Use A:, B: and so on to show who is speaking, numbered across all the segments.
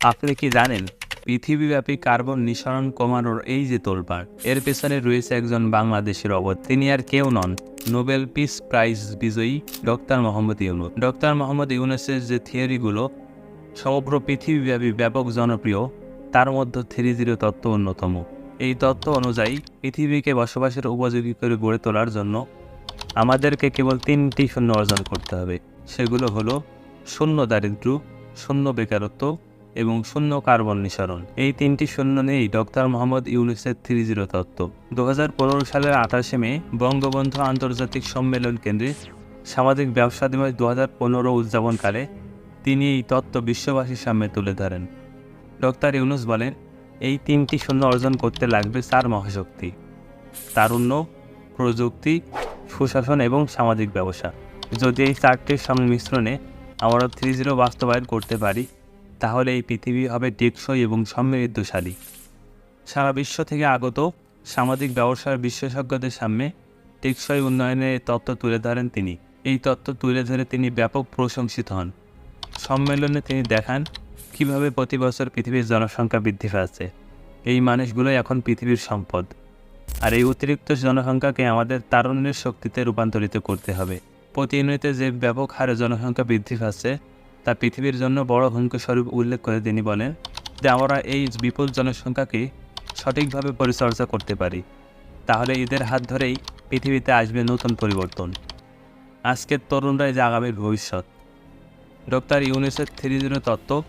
A: আপনি কি জানেন, পৃথিবীব্যাপী কার্বন নিঃসরণ কমানোর এই যে তোলপাড়, এর পেছনে রয়েছে একজন বাংলাদেশের অবদ তিনি আর কেউ নন, নোবেল পিস প্রাইজ বিজয়ী ডক্টর মোহাম্মদ ইউনুস। ডক্টর মোহাম্মদ ইউনুসের যে থিওরিগুলো, সমগ্র পৃথিবীব্যাপী ব্যাপক জনপ্রিয়, তার মধ্যে থ্রি জিরো তত্ত্ব অন্যতম। এই তত্ত্ব অনুযায়ী, পৃথিবীকে বসবাসের উপযোগী করে গড়ে তোলার জন্য আমাদেরকে কেবল তিনটি শূন্য অর্জন করতে হবে। সেগুলো হলো শূন্য দারিদ্র্য শূন্য বেকারত্ব এবং শূন্য কার্বন নিঃসরণ। এই তিনটি শূন্য নিয়েই ডক্টর মোহাম্মদ ইউনুসের থ্রি জিরো তত্ত্ব। দু হাজার পনেরো সালের আঠাশে মে, বঙ্গবন্ধু আন্তর্জাতিক সম্মেলন কেন্দ্রে সামাজিক ব্যবসা দিবস দু হাজার পনেরো উদযাপনকালে তিনি এই তত্ত্ব বিশ্ববাসীর সামনে তুলে ধরেন। ডক্টর ইউনুস বলেন, এই তিনটি শূন্য অর্জন করতে লাগবে চার মহাশক্তি। তারুণ্য, প্রযুক্তি, সুশাসন এবং সামাজিক ব্যবসা। যদি এই চারটির সংমিশ্রণে আমরা থ্রি জিরো বাস্তবায়ন করতে পারি তাহলে এই পৃথিবী হবে টেকসই এবং সমৃদ্ধশালী। সারা বিশ্ব থেকে আগত সামাজিক ব্যবসার বিশেষজ্ঞদের সামনে টেকসই উন্নয়নের তত্ত্ব তুলে ধরেন তিনি। এই তত্ত্ব তুলে ধরে তিনি ব্যাপক প্রশংসিত হন। সম্মেলনে তিনি দেখান কীভাবে প্রতি বছর পৃথিবীর জনসংখ্যা বৃদ্ধি পাচ্ছে। এই মানুষগুলোই এখন পৃথিবীর সম্পদ। আর এই অতিরিক্ত জনসংখ্যাকে আমাদের তারুণ্যের শক্তিতে রূপান্তরিত করতে হবে। প্রতি ইউনিটে যে ব্যাপক হারে জনসংখ্যা বৃদ্ধি পাচ্ছে তা পৃথিবীর জন্য বড় হুমকি স্বরূপ উল্লেখ করে তিনি বলেন যে আমরা এই বিপুল জনসংখ্যাকে সঠিকভাবে পরিচর্যা করতে পারি। তাহলে এদের হাত ধরেই পৃথিবীতে আসবে নতুন পরিবর্তন। আজকের তরুণরাই যে ভবিষ্যৎ। ডক্টর ইউনিসেফ থ্রি জিরো তত্ত্ব,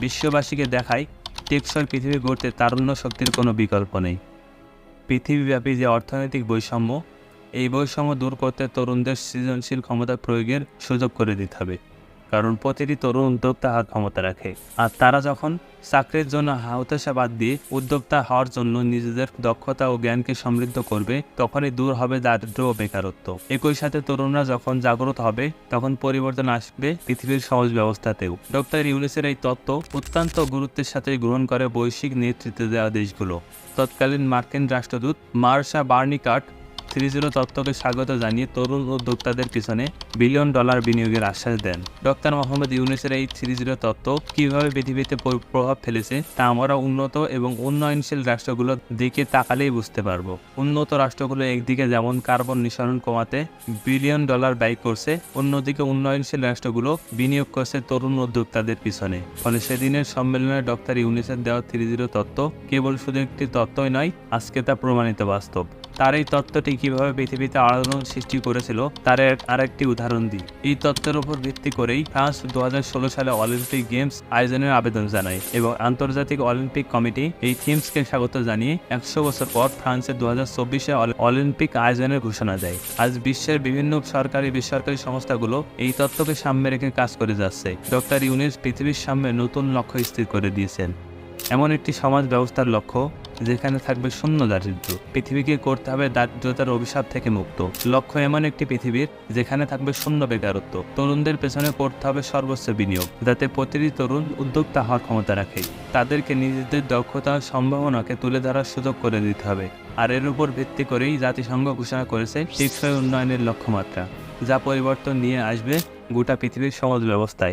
A: বিশ্ববাসীকে দেখায় টেকসই পৃথিবী গড়তে তারুণ্য শক্তির কোনো বিকল্প নেই। পৃথিবীব্যাপী যে অর্থনৈতিক বৈষম্য, এই বৈষম্য দূর করতে তরুণদের সৃজনশীল ক্ষমতা প্রয়োগের সুযোগ করে দিতে হবে। কারণ প্রতিটি তরুণ উদ্যোক্তা হওয়ার ক্ষমতা রাখে। আর তারা যখন চাকরির জন্য হতাশা বাদ দিয়ে উদ্যোক্তা হওয়ার জন্য নিজেদের দক্ষতা ও জ্ঞানকে সমৃদ্ধ করবে, তখনই দূর হবে দারিদ্র্য ও বেকারত্ব। একই সাথে তরুণরা যখন জাগ্রত হবে, তখন পরিবর্তন আসবে পৃথিবীর সমাজ ব্যবস্থাতেও। ডক্টর ইউনিসের এই তত্ত্ব অত্যন্ত গুরুত্বের সাথে গ্রহণ করে বৈশ্বিক নেতৃত্ব দেওয়া দেশগুলো। তৎকালীন মার্কিন রাষ্ট্রদূত মার্শা বার্নিকাট থ্রি জিরো তত্ত্বকে স্বাগত জানিয়ে তরুণ উদ্যোক্তাদের পিছনে বিলিয়ন ডলার বিনিয়োগের আশ্বাস দেন। ডক্টর মোহাম্মদ ইউনুসের এই থ্রি জিরো তত্ত্ব কীভাবে পৃথিবীতে প্রভাব ফেলেছে তা আমরা উন্নত এবং উন্নয়নশীল রাষ্ট্রগুলোর দিকে তাকালেই বুঝতে পারব। উন্নত রাষ্ট্রগুলো একদিকে যেমন কার্বন নিঃসরণ কমাতে বিলিয়ন ডলার ব্যয় করছে, অন্যদিকে উন্নয়নশীল রাষ্ট্রগুলো বিনিয়োগ করছে তরুণ উদ্যোক্তাদের পিছনে। ফলে সেদিনের সম্মেলনে ডক্টর ইউনিসের দেওয়া থ্রি জিরো তত্ত্ব কেবল শুধু একটি তত্ত্বই নয়, আজকে তা প্রমাণিত বাস্তব। তার এই তত্ত্বটি কীভাবে পৃথিবীতে আলোড়ন সৃষ্টি করেছিল, তার আরেকটি উদাহরণ দিই। এই তত্ত্বের উপর ভিত্তি করেই ফ্রান্স দু হাজার ষোলো সালে অলিম্পিক গেমস আয়োজনের আবেদন জানায় এবং আন্তর্জাতিক অলিম্পিক কমিটি এই থিমসকে স্বাগত জানিয়ে একশো বছর পর ফ্রান্সের দু হাজার অলিম্পিক আয়োজনের ঘোষণা দেয়। আজ বিশ্বের বিভিন্ন সরকারি বেসরকারি সংস্থাগুলো এই তত্ত্বকে সামনে রেখে কাজ করে যাচ্ছে। ডক্টর ইউনিস পৃথিবীর সামনে নতুন লক্ষ্য স্থির করে দিয়েছেন। এমন একটি সমাজ ব্যবস্থার লক্ষ্য যেখানে থাকবে শূন্য দারিদ্র্য পৃথিবীকে করতে হবে দারিদ্রতার অভিশাপ থেকে মুক্ত। লক্ষ্য এমন একটি পৃথিবীর, যেখানে থাকবে শূন্য বেকারত্ব। তরুণদের পেছনে করতে হবে সর্বোচ্চ বিনিয়োগ, যাতে প্রতিটি তরুণ উদ্যোক্তা হওয়ার ক্ষমতা রাখে। তাদেরকে নিজেদের দক্ষতা সম্ভাবনাকে তুলে ধরার সুযোগ করে দিতে হবে। আর এর উপর ভিত্তি করেই জাতিসংঘ ঘোষণা করেছে টেকসই উন্নয়নের লক্ষ্যমাত্রা, যা পরিবর্তন নিয়ে আসবে গোটা পৃথিবীর সমাজ ব্যবস্থায়।